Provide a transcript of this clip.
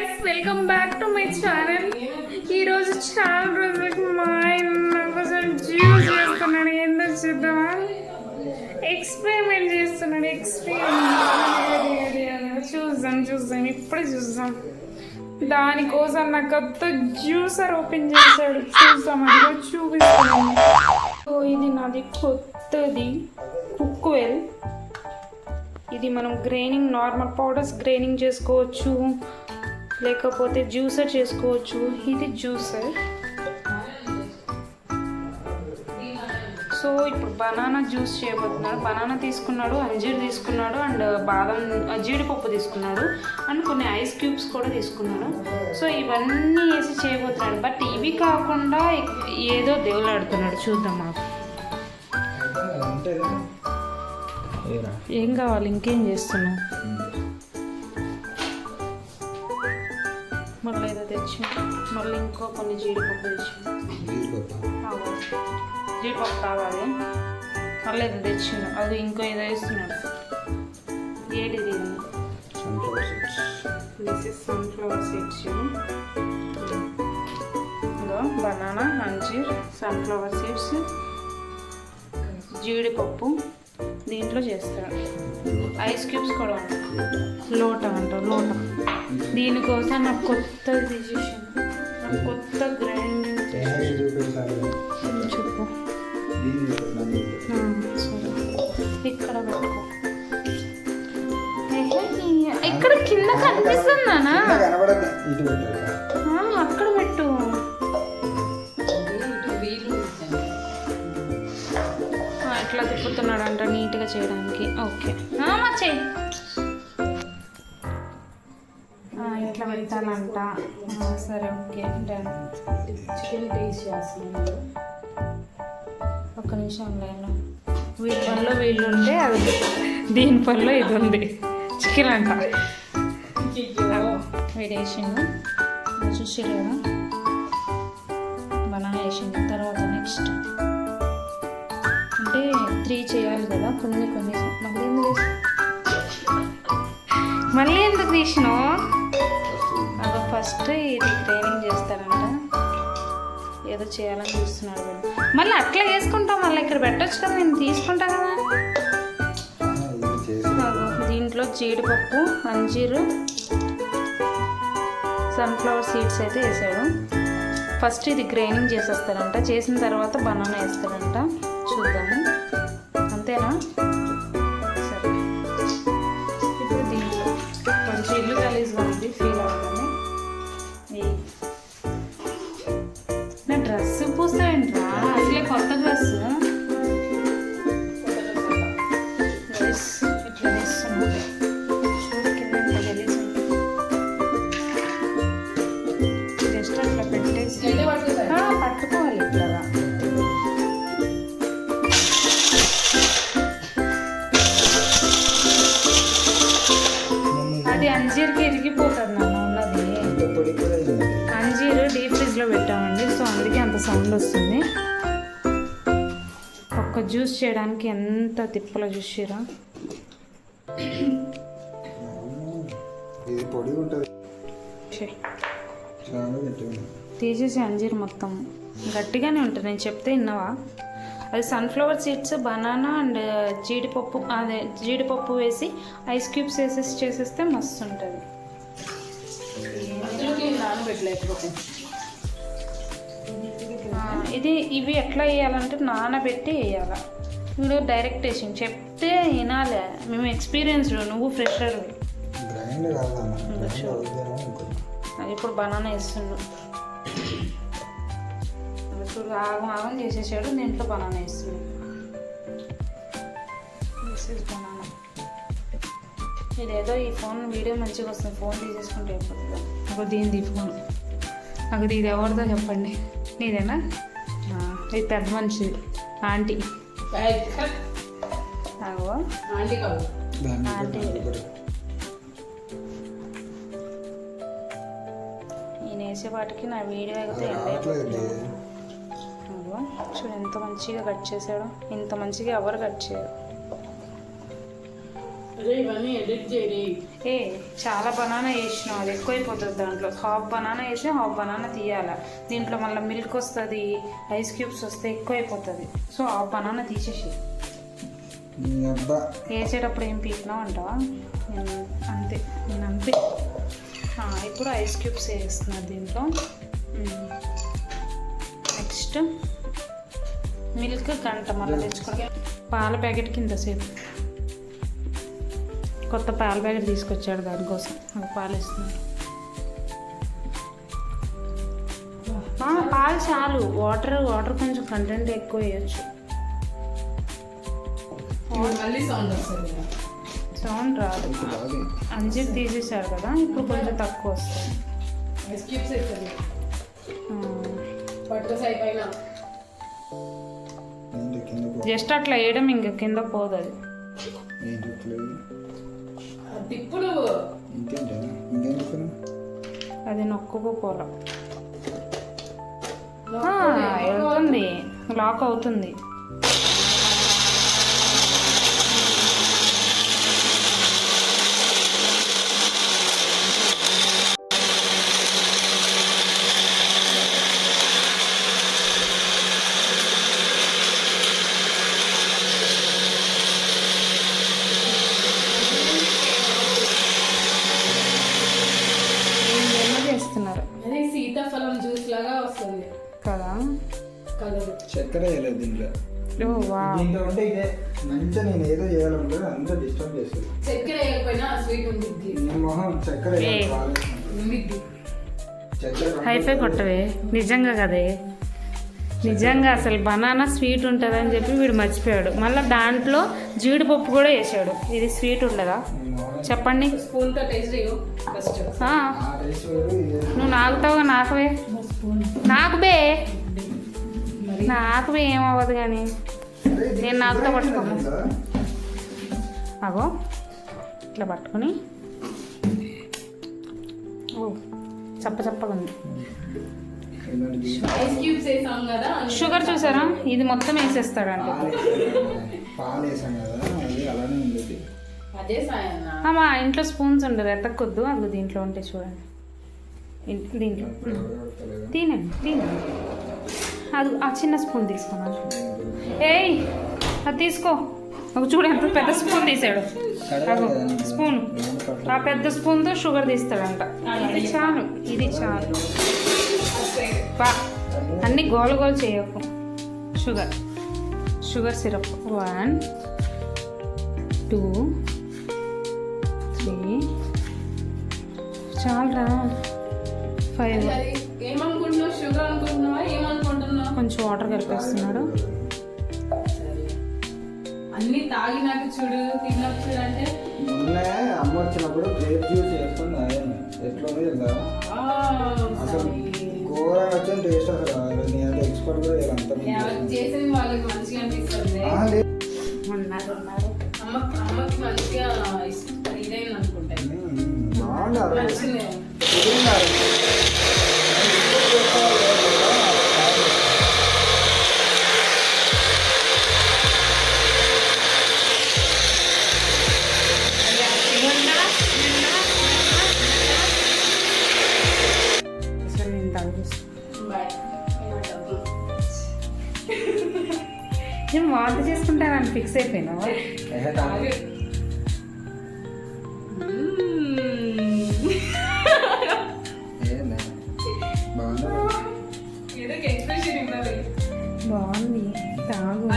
Welcome back to my channel ఈ రోజు చాలా రోజులకు మా ఆయన నా కోసం జ్యూస్ చేస్తున్నాడు. ఏందో చూద్దామా? ఎక్స్పెరిమెంట్ చేస్తున్నాడు. ఎక్స్పెరిమెంట్ చూద్దాం చూద్దాం. ఇప్పుడే చూద్దాం. దానికోసం నా కొత్త జ్యూసర్ ఓపెన్ చేశాడు. చూద్దాం అదిగో చూపిస్తాను సో ఇది నాది కొత్తది కుక్వెల్ ఇది మనం గ్రైనింగ్ నార్మల్ పౌడర్స్ గ్రైనింగ్ చేసుకోవచ్చు. లేకపోతే జ్యూసర్ చేసుకోవచ్చు. ఇది జ్యూసర్. సో ఇప్పుడు బనానా జ్యూస్ చేయబోతున్నాడు బనానా తీసుకున్నాడు అంజీర్ తీసుకున్నాడు అండ్ బాదం జీడిపప్పు తీసుకున్నాడు అండ్ కొన్ని ఐస్ క్యూబ్స్ కూడా తీసుకున్నాడు సో ఇవన్నీ వేసి చేయబోతున్నాడు. బట్ ఇవి కాకుండా ఏదో దేవులాడుతున్నాడు చూద్దాం మాకు ఏం కావాలి? ఇంకేం చేస్తున్నావు? మళ్ళీ ఏదో తెచ్చి మళ్ళీ ఇంకో కొన్ని జీడిపప్పు తెచ్చి. జీడిపప్పు? కావాలి. మళ్ళీ ఏదో తెచ్చిండు అది ఇంకో ఏదో వేస్తున్నాడు. ఏడిది this is sunflower seeds banana అంజీర్ sunflower seeds జీడిపప్పు. దీంట్లో చేస్తాడు ఐస్ క్యూబ్స్ కూడా ఉంటాయి లోట అంట లోట. దీనికోసం నాకు కొత్త డిసిషన్ నాకు కొత్త గ్రైండింగ్ చెప్పు. ఇక్కడ పెట్టుకో. ఇక్కడ కింద కనిపిస్తుందానా అక్కడ అంట నీట్గా చేయడానికి. ఓకే. చెయ్యి ఇట్లా ఆ, సరే ఓకే చికెన్ టేస్ట్ చేస్తున్నాను ఒక్క నిమిషం లైన్లో. వీటి పనిలో వీళ్ళు ఉంటే అది దీని పనిలో ఇది ఉంది. చికెన్ అంట. వీడు వేసిండు. అది చూసిరు కదా? బనానా వేసిండు. తర్వాత నెక్స్ట్. అంటే త్రీ చేయాలి కదా కొన్ని కొన్ని మళ్ళీ ఎందుకు మళ్ళీ ఎందుకు తీసినావు అదో ఫస్ట్ ఇది ట్రైనింగ్ చేస్తారంట. ఏదో చేయాలని చూస్తున్నాడు మళ్ళీ అట్లా వేసుకుంటాం మళ్ళీ ఇక్కడ పెట్టొచ్చు కదా నేను తీసుకుంటా కదా. దీంట్లో జీడిపప్పు అంజీరు సన్ఫ్లవర్ సీడ్స్ అయితే వేసాడు. ఫస్ట్ ఇది గ్రైనింగ్ చేసేస్తారంట. చేసిన తర్వాత బనానా వేస్తారంట. చూద్దాము. అంతేనా? అంజీర్కి ఇరిగిపోతుంది నాన్న ఉన్నది. అంజీర్ డీప్ ఫ్రిడ్జ్లో పెట్టామండి సో అందుకే అంత సౌండ్ వస్తుంది. ఒక్క జ్యూస్ చేయడానికి ఎంత తిప్పలో చూసిరా ఇది పొడి ఉంటుంది. తీసేసి అంజీర్ మొత్తం. గట్టిగానే ఉంటుంది నేను చెప్తే విన్నావా? అది సన్ఫ్లవర్ సీడ్స్ బనానా అండ్ జీడిపప్పు అదే జీడిపప్పు వేసి ఐస్ క్యూబ్స్ వేసేసి చేసేస్తే మస్తు ఉంటుంది ఇది ఇవి ఎట్లా వేయాలంటే నానబెట్టి వేయాలి. వీడు డైరెక్ట్ వేసింది చెప్తే వినాలి. మేము ఎక్స్పీరియన్స్డ్ నువ్వు ఫ్రెషర్ ఇప్పుడు బనానా వేస్తుండు. అది చూడు ఆగం ఆగం చేసేసాడు దీంట్లో బనానా వేస్తుంది. దిస్ ఇస్ బనానా ఇదేదో ఈ ఫోన్ వీడియో మంచిగా వస్తుంది. ఫోన్ తీసేసుకుంటే అయిపోతుంది. ఒక దీనిది ఫోన్ నాకు ఇది ఎవరిదో చెప్పండి. నీదేనా? ఇది పెద్ద మనిషిది ఆంటీ. ఆంటీ దాన్ని కూడా నేను వేసే వాటికి నా వీడియో అయితే చూడు ఎంత మంచిగా కట్ చేశాడు. ఇంత మంచిగా ఎవరు కట్ చేయరు. అదే ఇవన్నీ ఎడిట్ చేయి ఏ చాలా బనానా వేసినాం అది ఎక్కువైపోతుంది దాంట్లో. హాఫ్ బనానా వేసి హాఫ్ బనానా తీయాలి. దీంట్లో మళ్ళీ మిల్క్ వస్తుంది ఐస్ క్యూబ్స్ వస్తే ఎక్కువైపోతుంది. సో హాఫ్ బనానా తీసేసి. వేసేటప్పుడు ఏం పీకినావు అంటావా? నేను అంతే నేను అంతే. ఆ, ఇప్పుడు ఐస్ క్యూబ్స్ వేస్తున్నారు దీంట్లో. నెక్స్ట్. మిల్క్ గంట మళ్ళీ తెచ్చుకోండి. పాల ప్యాకెట్ కింద సేపు. కొత్త పాల ప్యాకెట్ తీసుకొచ్చాడు దానికోసం. అది పాలు ఇస్తున్నాడు. పాలు చాలు. వాటర్ వాటర్ కొంచెం కంటెంట్ ఎక్కువ వేయచ్చు. సౌండ్ రాదు. బాగా అంజీర్ తీసేశారు కదా ఇప్పుడు కొంచెం తక్కువ వస్తుంది. జస్ట్ అట్లా వేయడం ఇంకా కింద పోదు అది అది నొక్కుకోపోల వెళ్తుంది లాక్ అవుతుంది ఏం చేస్తున్నారు అది సీతాఫలం జ్యూస్ లాగా వస్తుంది కదా? చక్కెర వేయలేదు దీంట్లో. ఓ వా దీంట్లో ఉంటే ఇదే. మంచిగా నేను ఏదో చేయాలంటే అంతా డిస్టర్బ్ చేస్తుంది చక్కెర వేయకపోయినా స్వీట్ ఉండిద్ది. నీ మొహం చక్కెర ఏ. వేయాలి బాగా. ఉండిద్ది చక్కెర హైఫై కొట్టవే. నిజంగా కదే. నిజంగా అసలు బనానా స్వీట్ ఉంటుందని చెప్పి వీడు మర్చిపోయాడు. మళ్ళీ దాంట్లో జీడిపప్పు కూడా వేసాడు. ఇది స్వీట్ ఉండదా? చెప్పండి. స్పూన్తో టేస్ట్. నువ్వు నాకుతావుగా నాకువే? నాకు బే. నాకు బే ఏమవ్వదు కానీ నేను నాకుతో పట్టుకోను. అగో. ఇట్లా పట్టుకొని. ఓ చప్ప చప్పగా ఉంది. షుగర్ చూసారా? ఇది మొత్తం వేసేస్తాడండి పాలు వేసాం కదా, పాలు వేసాం కదా అది అలానే ఉండేది. అదే సాయన్న. ఆ, మా ఇంట్లో స్పూన్స్ ఉండదు ఎత్తకొద్దు అది దీంట్లో ఉంటాయి చూడండి. దీంట్లో తినండి తినండి. అది ఆ చిన్న స్పూన్ తీసుకున్నాను ఏయ్ అది తీసుకో. ఒక చూడు ఎంత పెద్ద స్పూన్ తీసాడు. అగో స్పూన్. ఆ పెద్ద స్పూన్తో షుగర్ తీస్తాడంట. ఇది చాలు ఇది చాలు. బా అన్ని గోల గోలు చేయకు. Sugar sugar syrup. One two three. చాలరా. ఫైవ్ అది ఏమనుకుంటున్నావు? షుగర్ అనుకుంటున్నావా? ఏమనుకుంటున్నావు? కొంచెం వాటర్ కలిపేస్తున్నాడు. అన్ని తాగినాక చూడు తిన్నాక చూడు అంటే? అమ్మ వచ్చినప్పుడు గ్రేప్ జ్యూస్ చేసుకుని తాగాను ఎట్లుంది కదా ఆ, అసలు సరే. ఘోరంగా వచ్చిన టేస్ట్ అసలు. నేను ఎక్స్పర్ట్ కూడా లేదు అంత ఎవరికి చేసింది వాళ్ళకి మంచిగా అనిపిస్తుంది. ఉన్నారు ఉన్నారు. అమ్మ అమ్మకి మంచిగా ఇష్టం. ఇదైంది అనుకుంటాయి మ్మ్, నేను వాంత చేసుకుంటానని ఫిక్స్ అయిపోయినా